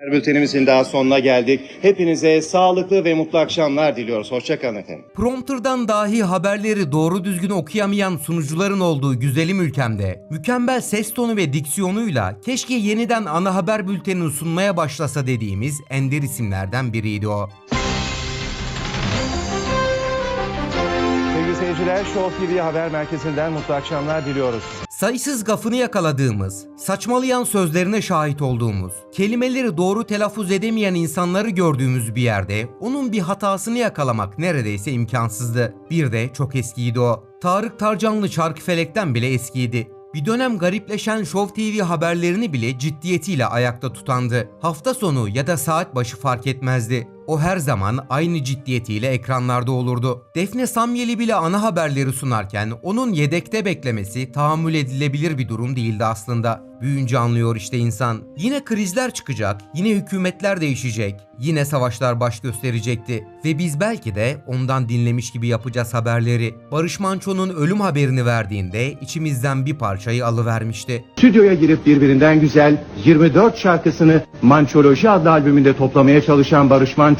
Bültenimizin daha sonuna geldik. Hepinize sağlıklı ve mutlu akşamlar diliyoruz. Hoşçakalın efendim. Prompter'dan dahi haberleri doğru düzgün okuyamayan sunucuların olduğu güzelim ülkemde mükemmel ses tonu ve diksiyonuyla keşke yeniden ana haber bültenini sunmaya başlasa dediğimiz ender isimlerden biriydi o. Sevgili seyirciler, Show TV Haber Merkezi'nden mutlu akşamlar diliyoruz. Sayısız gafını yakaladığımız, saçmalayan sözlerine şahit olduğumuz, kelimeleri doğru telaffuz edemeyen insanları gördüğümüz bir yerde onun bir hatasını yakalamak neredeyse imkansızdı. Bir de çok eskiydi o. Tarık Tarcanlı Çarkıfelek'ten bile eskiydi. Bir dönem garipleşen Show TV haberlerini bile ciddiyetiyle ayakta tutandı. Hafta sonu ya da saat başı fark etmezdi. O her zaman aynı ciddiyetiyle ekranlarda olurdu. Defne Samyeli bile ana haberleri sunarken onun yedekte beklemesi tahammül edilebilir bir durum değildi aslında. Büyüyünce anlıyor işte insan. Yine krizler çıkacak, yine hükümetler değişecek, yine savaşlar baş gösterecekti. Ve biz belki de ondan dinlemiş gibi yapacağız haberleri. Barış Manço'nun ölüm haberini verdiğinde içimizden bir parçayı alıvermişti. Stüdyoya girip birbirinden güzel 24 şarkısını Mançoloji adlı albümünde toplamaya çalışan Barış Manço,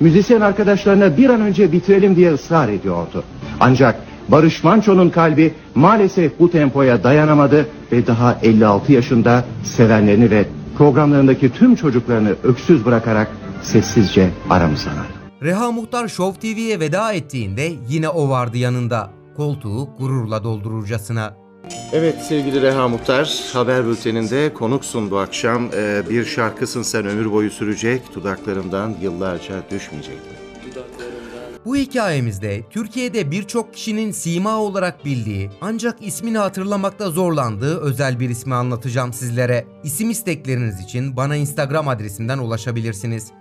müzisyen arkadaşlarına bir an önce bitirelim diye ısrar ediyordu. Ancak Barış Manço'nun kalbi maalesef bu tempoya dayanamadı ve daha 56 yaşında sevenlerini ve programlarındaki tüm çocuklarını öksüz bırakarak sessizce aramıza aldı. Reha Muhtar Show TV'ye veda ettiğinde yine o vardı yanında. Koltuğu gururla doldururcasına. Evet sevgili Reha Muhtar, haber bülteninde konuksun bu akşam. Ee, bir şarkısın sen ömür boyu sürecek, dudaklarımdan yıllarca düşmeyecek. Bu hikayemizde Türkiye'de birçok kişinin sima olarak bildiği ancak ismini hatırlamakta zorlandığı özel bir ismi anlatacağım sizlere. İsim istekleriniz için bana Instagram adresimden ulaşabilirsiniz.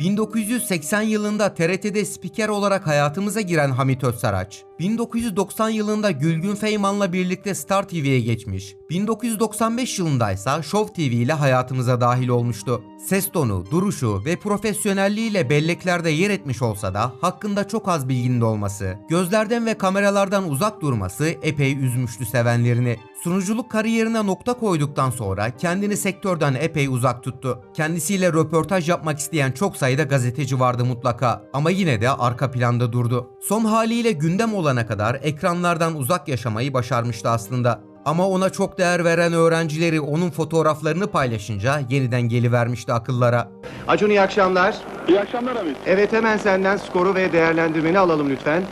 ...1980 yılında TRT'de spiker olarak hayatımıza giren Hamit Özsaraç... ...1990 yılında Gülgün Feyman'la birlikte Star TV'ye geçmiş... ...1995 yılında ise Show TV ile hayatımıza dahil olmuştu. Ses tonu, duruşu ve profesyonelliğiyle belleklerde yer etmiş olsa da... ...hakkında çok az bilginin olması... ...gözlerden ve kameralardan uzak durması epey üzmüştü sevenlerini. Sunuculuk kariyerine nokta koyduktan sonra kendini sektörden epey uzak tuttu. Kendisiyle röportaj yapmak isteyen çok sayıda gazeteci vardı mutlaka ama yine de arka planda durdu. Son haliyle gündem olana kadar ekranlardan uzak yaşamayı başarmıştı aslında. Ama ona çok değer veren öğrencileri onun fotoğraflarını paylaşınca yeniden gelivermişti akıllara. Acun iyi akşamlar. İyi akşamlar Hamit. Evet hemen senden skoru ve değerlendirmeni alalım lütfen.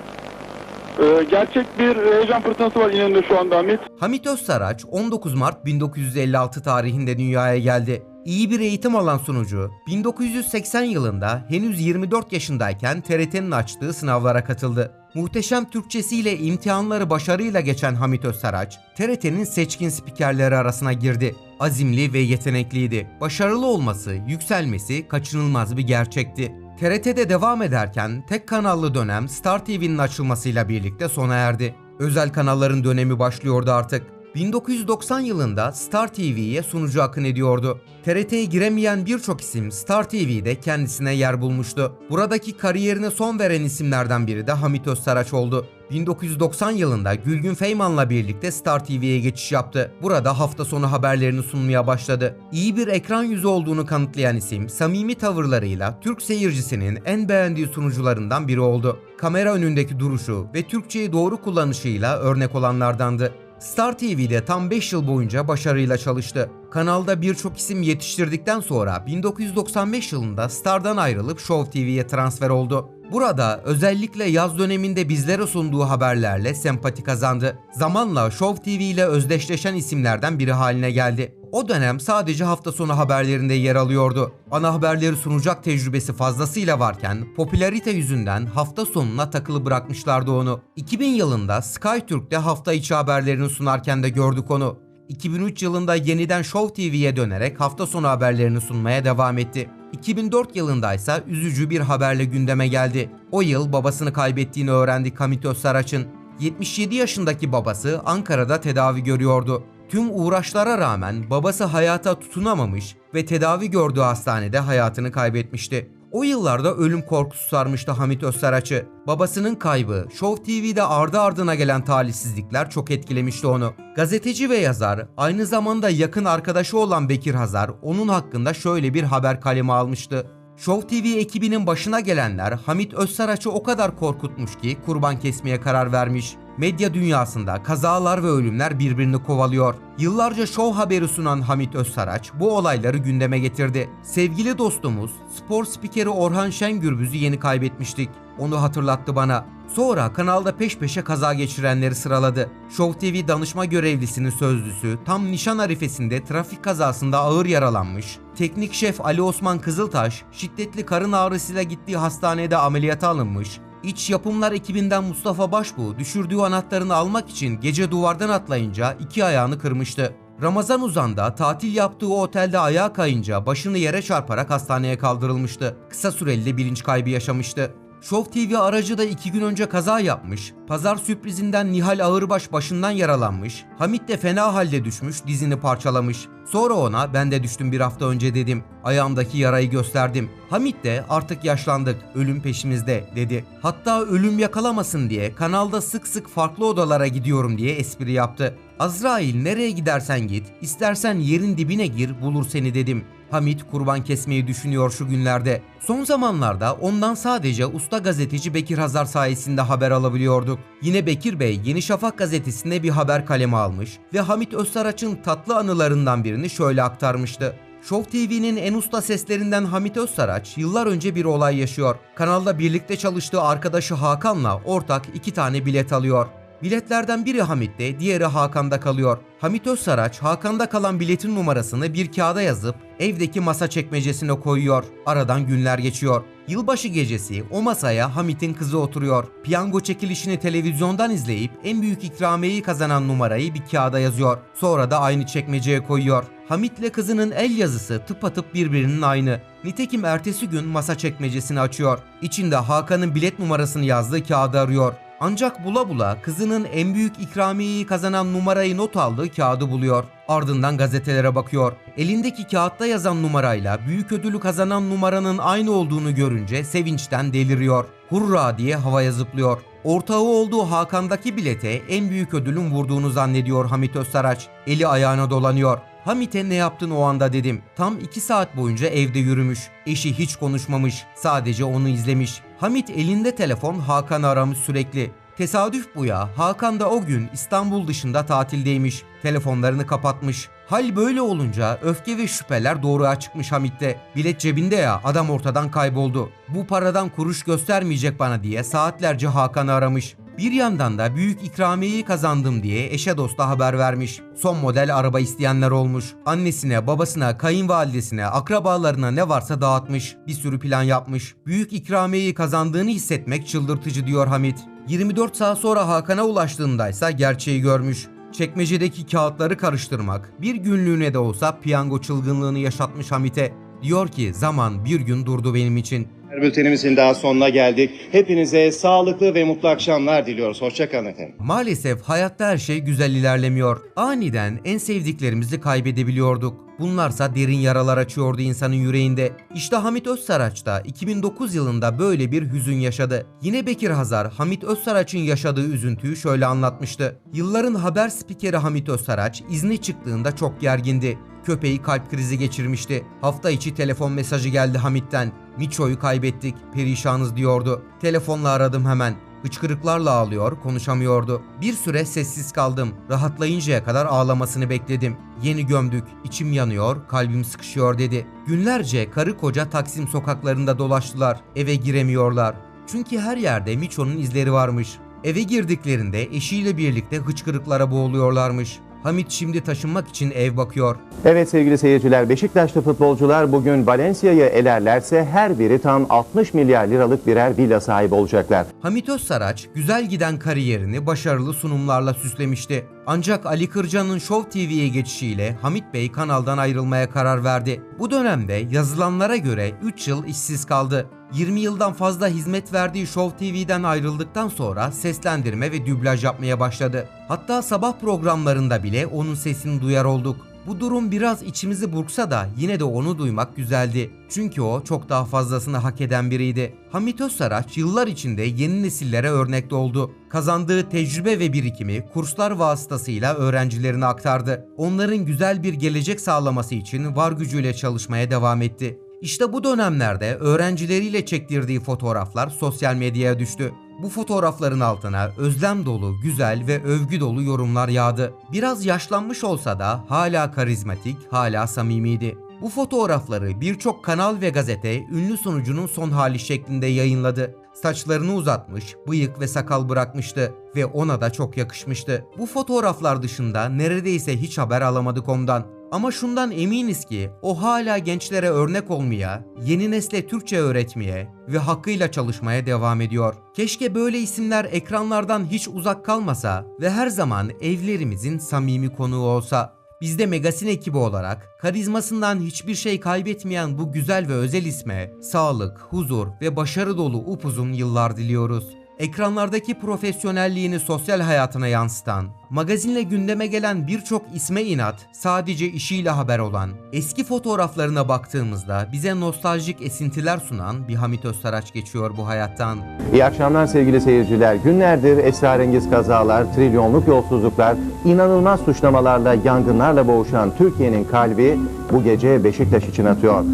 Ee, gerçek bir heyecan fırtınası var İnönü'nde şu anda Hamit. Hamit Özsaraç 19 Mart 1956 tarihinde dünyaya geldi. İyi bir eğitim alan sunucu, 1980 yılında henüz 24 yaşındayken TRT'nin açtığı sınavlara katıldı. Muhteşem Türkçesiyle imtihanları başarıyla geçen Hamit Özsaraç, TRT'nin seçkin spikerleri arasına girdi. Azimli ve yetenekliydi. Başarılı olması, yükselmesi kaçınılmaz bir gerçekti. TRT'de devam ederken tek kanallı dönem Star TV'nin açılmasıyla birlikte sona erdi. Özel kanalların dönemi başlıyordu artık. 1990 yılında Star TV'ye sunucu akın ediyordu. TRT'ye giremeyen birçok isim Star TV'de kendisine yer bulmuştu. Buradaki kariyerine son veren isimlerden biri de Hamit Özsaraç oldu. 1990 yılında Gülgün Feyman'la birlikte Star TV'ye geçiş yaptı. Burada hafta sonu haberlerini sunmaya başladı. İyi bir ekran yüzü olduğunu kanıtlayan isim, samimi tavırlarıyla Türk seyircisinin en beğendiği sunucularından biri oldu. Kamera önündeki duruşu ve Türkçeyi doğru kullanışıyla örnek olanlardandı. Star TV'de tam 5 yıl boyunca başarıyla çalıştı. Kanalda birçok isim yetiştirdikten sonra 1995 yılında Star'dan ayrılıp Show TV'ye transfer oldu. Burada özellikle yaz döneminde bizlere sunduğu haberlerle sempati kazandı. Zamanla Show TV ile özdeşleşen isimlerden biri haline geldi. O dönem sadece hafta sonu haberlerinde yer alıyordu. Ana haberleri sunacak tecrübesi fazlasıyla varken popülarite yüzünden hafta sonuna takılı bırakmışlardı onu. 2000 yılında Sky Türk'te hafta içi haberlerini sunarken de gördük onu. 2003 yılında yeniden Show TV'ye dönerek hafta sonu haberlerini sunmaya devam etti. 2004 yılında ise üzücü bir haberle gündeme geldi. O yıl babasını kaybettiğini öğrendi Hamit Özsaraç'ın. 77 yaşındaki babası Ankara'da tedavi görüyordu. Tüm uğraşlara rağmen babası hayata tutunamamış ve tedavi gördüğü hastanede hayatını kaybetmişti. O yıllarda ölüm korkusu sarmıştı Hamit Özsaraç'ı. Babasının kaybı, Show TV'de ardı ardına gelen talihsizlikler çok etkilemişti onu. Gazeteci ve yazar, aynı zamanda yakın arkadaşı olan Bekir Hazar, onun hakkında şöyle bir haber kalemi almıştı. Show TV ekibinin başına gelenler Hamit Özsaraç'ı o kadar korkutmuş ki kurban kesmeye karar vermiş. Medya dünyasında kazalar ve ölümler birbirini kovalıyor. Yıllarca show haberi sunan Hamit Özsaraç bu olayları gündeme getirdi. Sevgili dostumuz, spor spikeri Orhan Şengürbüz'ü yeni kaybetmiştik. Onu hatırlattı bana. Sonra kanalda peş peşe kaza geçirenleri sıraladı. Show TV danışma görevlisinin sözlüsü tam nişan arifesinde trafik kazasında ağır yaralanmış. Teknik şef Ali Osman Kızıltaş şiddetli karın ağrısıyla gittiği hastanede ameliyata alınmış. İç yapımlar ekibinden Mustafa Başbuğ düşürdüğü anahtarını almak için gece duvardan atlayınca iki ayağını kırmıştı. Ramazan Uzan'da tatil yaptığı otelde ayağa kayınca başını yere çarparak hastaneye kaldırılmıştı. Kısa süreli bilinç kaybı yaşamıştı. Show TV aracı da iki gün önce kaza yapmış, pazar sürprizinden Nihal Ağırbaş başından yaralanmış, Hamit de fena halde düşmüş, dizini parçalamış. Sonra ona ben de düştüm bir hafta önce dedim. Ayağımdaki yarayı gösterdim. Hamit de artık yaşlandık, ölüm peşimizde dedi. Hatta ölüm yakalamasın diye kanalda sık sık farklı odalara gidiyorum diye espri yaptı. Azrail nereye gidersen git, istersen yerin dibine gir bulur seni dedim. Hamit kurban kesmeyi düşünüyor şu günlerde. Son zamanlarda ondan sadece usta gazeteci Bekir Hazar sayesinde haber alabiliyorduk. Yine Bekir Bey Yeni Şafak gazetesinde bir haber kalemi almış ve Hamit Özsaraç'ın tatlı anılarından birini şöyle aktarmıştı. Show TV'nin en usta seslerinden Hamit Özsaraç yıllar önce bir olay yaşıyor. Kanalda birlikte çalıştığı arkadaşı Hakan'la ortak iki tane bilet alıyor. Biletlerden biri Hamit'te, diğeri Hakan'da kalıyor. Hamit Özsaraç, Hakan'da kalan biletin numarasını bir kağıda yazıp evdeki masa çekmecesine koyuyor. Aradan günler geçiyor. Yılbaşı gecesi o masaya Hamit'in kızı oturuyor. Piyango çekilişini televizyondan izleyip en büyük ikramiyeyi kazanan numarayı bir kağıda yazıyor. Sonra da aynı çekmeceye koyuyor. Hamit'le kızının el yazısı tıpatıp birbirinin aynı. Nitekim ertesi gün masa çekmecesini açıyor. İçinde Hakan'ın bilet numarasını yazdığı kağıdı arıyor. Ancak bula bula kızının en büyük ikramiyeyi kazanan numarayı not aldığı kağıdı buluyor. Ardından gazetelere bakıyor. Elindeki kağıtta yazan numarayla büyük ödülü kazanan numaranın aynı olduğunu görünce sevinçten deliriyor. Hurra diye havaya zıplıyor. Ortağı olduğu Hakan'daki bilete en büyük ödülün vurduğunu zannediyor Hamit Özsaraç. Eli ayağına dolanıyor. Hamit'e ne yaptın o anda dedim. Tam 2 saat boyunca evde yürümüş. Eşi hiç konuşmamış. Sadece onu izlemiş. Hamit elinde telefon Hakan'ı aramış sürekli. Tesadüf bu ya. Hakan da o gün İstanbul dışında tatildeymiş. Telefonlarını kapatmış. Hal böyle olunca öfke ve şüpheler doğruya çıkmış Hamit'te. Bilet cebinde ya adam ortadan kayboldu. Bu paradan kuruş göstermeyecek bana diye saatlerce Hakan'ı aramış. Bir yandan da büyük ikramiyeyi kazandım diye eşe dosta haber vermiş. Son model araba isteyenler olmuş. Annesine, babasına, kayınvalidesine, akrabalarına ne varsa dağıtmış. Bir sürü plan yapmış. Büyük ikramiyeyi kazandığını hissetmek çıldırtıcı diyor Hamit. 24 saat sonra Hakan'a ulaştığındaysa gerçeği görmüş. Çekmecedeki kağıtları karıştırmak bir günlüğüne de olsa piyango çılgınlığını yaşatmış Hamit'e. Diyor ki zaman bir gün durdu benim için. Bültenimizin daha sonuna geldik. Hepinize sağlıklı ve mutlu akşamlar diliyoruz. Hoşçakalın efendim. Maalesef hayatta her şey güzel ilerlemiyor. Aniden en sevdiklerimizi kaybedebiliyorduk. Bunlarsa derin yaralar açıyordu insanın yüreğinde. İşte Hamit Özsaraç da 2009 yılında böyle bir hüzün yaşadı. Yine Bekir Hazar, Hamit Özsaraç'ın yaşadığı üzüntüyü şöyle anlatmıştı. Yılların haber spikeri Hamit Özsaraç izne çıktığında çok gergindi. Köpeği kalp krizi geçirmişti. Hafta içi telefon mesajı geldi Hamit'ten. Miço'yu kaybettik, perişanız diyordu. Telefonla aradım hemen. Hıçkırıklarla ağlıyor, konuşamıyordu. Bir süre sessiz kaldım. Rahatlayıncaya kadar ağlamasını bekledim. Yeni gömdük, içim yanıyor, kalbim sıkışıyor dedi. Günlerce karı koca Taksim sokaklarında dolaştılar. Eve giremiyorlar. Çünkü her yerde Miço'nun izleri varmış. Eve girdiklerinde eşiyle birlikte hıçkırıklara boğuluyorlarmış. Hamit şimdi taşınmak için ev bakıyor. Evet sevgili seyirciler Beşiktaşlı futbolcular bugün Valencia'yı elerlerse her biri tam 60 milyar liralık birer villa sahibi olacaklar. Hamit Özsaraç güzel giden kariyerini başarılı sunumlarla süslemişti. Ancak Ali Kırca'nın Show TV'ye geçişiyle Hamit Bey kanaldan ayrılmaya karar verdi. Bu dönemde yazılanlara göre 3 yıl işsiz kaldı. 20 yıldan fazla hizmet verdiği Show TV'den ayrıldıktan sonra seslendirme ve dublaj yapmaya başladı. Hatta sabah programlarında bile onun sesini duyar olduk. Bu durum biraz içimizi burksa da yine de onu duymak güzeldi. Çünkü o çok daha fazlasını hak eden biriydi. Hamit Özsaraç yıllar içinde yeni nesillere örnek oldu. Kazandığı tecrübe ve birikimi kurslar vasıtasıyla öğrencilerine aktardı. Onların güzel bir gelecek sağlaması için var gücüyle çalışmaya devam etti. İşte bu dönemlerde öğrencileriyle çektirdiği fotoğraflar sosyal medyaya düştü. Bu fotoğrafların altına özlem dolu, güzel ve övgü dolu yorumlar yağdı. Biraz yaşlanmış olsa da hala karizmatik, hala samimiydi. Bu fotoğrafları birçok kanal ve gazete ünlü sunucunun son hali şeklinde yayınladı. Saçlarını uzatmış, bıyık ve sakal bırakmıştı ve ona da çok yakışmıştı. Bu fotoğraflar dışında neredeyse hiç haber alamadık ondan. Ama şundan eminiz ki o hala gençlere örnek olmaya, yeni nesle Türkçe öğretmeye ve hakkıyla çalışmaya devam ediyor. Keşke böyle isimler ekranlardan hiç uzak kalmasa ve her zaman evlerimizin samimi konuğu olsa. Biz de Megasin ekibi olarak karizmasından hiçbir şey kaybetmeyen bu güzel ve özel isme sağlık, huzur ve başarı dolu upuzun yıllar diliyoruz. Ekranlardaki profesyonelliğini sosyal hayatına yansıtan, magazinle gündeme gelen birçok isme inat, sadece işiyle haber olan, eski fotoğraflarına baktığımızda bize nostaljik esintiler sunan bir Hamit Öztaraç geçiyor bu hayattan. İyi akşamlar sevgili seyirciler. Günlerdir esrarengiz kazalar, trilyonluk yolsuzluklar, inanılmaz suçlamalarla, yangınlarla boğuşan Türkiye'nin kalbi bu gece Beşiktaş için atıyor.